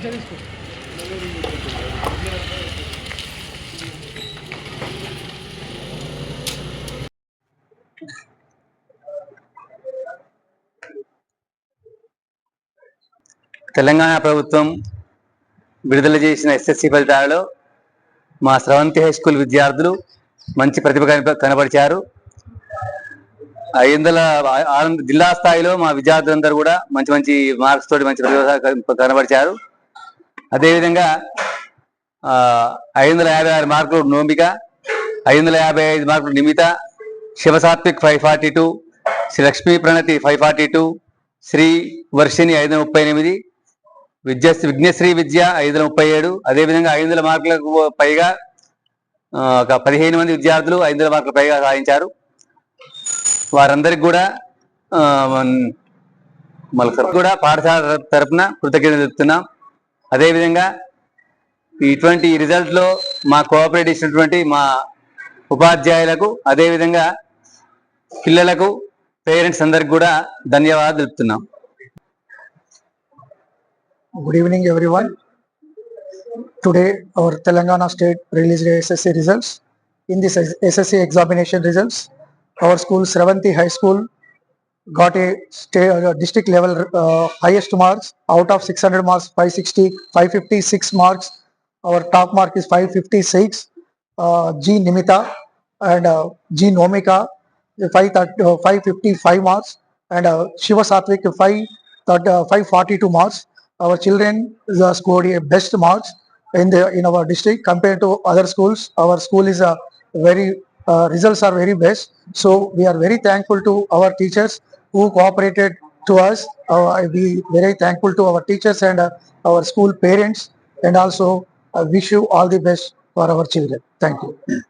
మంచిగా తీసుకో తెలంగాణ ప్రభుత్వం విడుదల చేసిన ఎస్ఎస్సి ఫలితాలలో మా స్రవంతి హై స్కూల్ విద్యార్థులు మంచి ప్రతిభ కనపరిచారు. ఇందులో జిల్లా స్థాయిలో మా విద్యార్థులందరూ కూడా మంచి మంచి మార్క్స్ తోటి మంచి ప్రతిభ కనపరిచారు. అదేవిధంగా ఆ, ఐదు వందల యాభై ఆరు మార్కులు నోంబిక ఐదు వందల యాభై ఐదు మార్కులు Nimita Shivasatvik five forty two Shri Lakshmi Pranathi five forty two Shri Varshini ఐదు వందల ముప్పై ఎనిమిది విద్య విఘ్నశ్రీ విద్య ఐదు వందల ముప్పై ఏడు అదేవిధంగా ఐదు వందల మార్కులకు పైగా ఒక పదిహేను మంది విద్యార్థులు ఐదు వందల మార్కులు పైగా సాధించారు. వారందరికి కూడా మళ్ళీ కూడా పాఠశాల తరపున కృతజ్ఞతలు చెప్తున్నాం. అదేవిధంగా ఇటువంటి రిజల్ట్లో మా కోఆపరేట్ ఇచ్చినటువంటి మా ఉపాధ్యాయులకు అదేవిధంగా పిల్లలకు పేరెంట్స్ అందరికి కూడా ధన్యవాదాలు తెలుపుతున్నాం. Good evening everyone today our Telangana state release SSC results in this SSC examination results our school Sravanthi high school got a state, uh, district level uh, highest marks. Out of 600 marks, 560, 556 marks. Our top mark is 556. Uh, G Nimita and uh, G Nomika, 530, uh, 555 marks. And uh, Shiva Satvik, 5, uh, 542 marks our children uh, scored a best marks in the in our district compared to other schools our school is a very uh, results are very best so we are very thankful to our teachers who cooperated to us. Uh, be very thankful to our teachers and uh, our school parents. And also I wish you all the best for our children. Thank you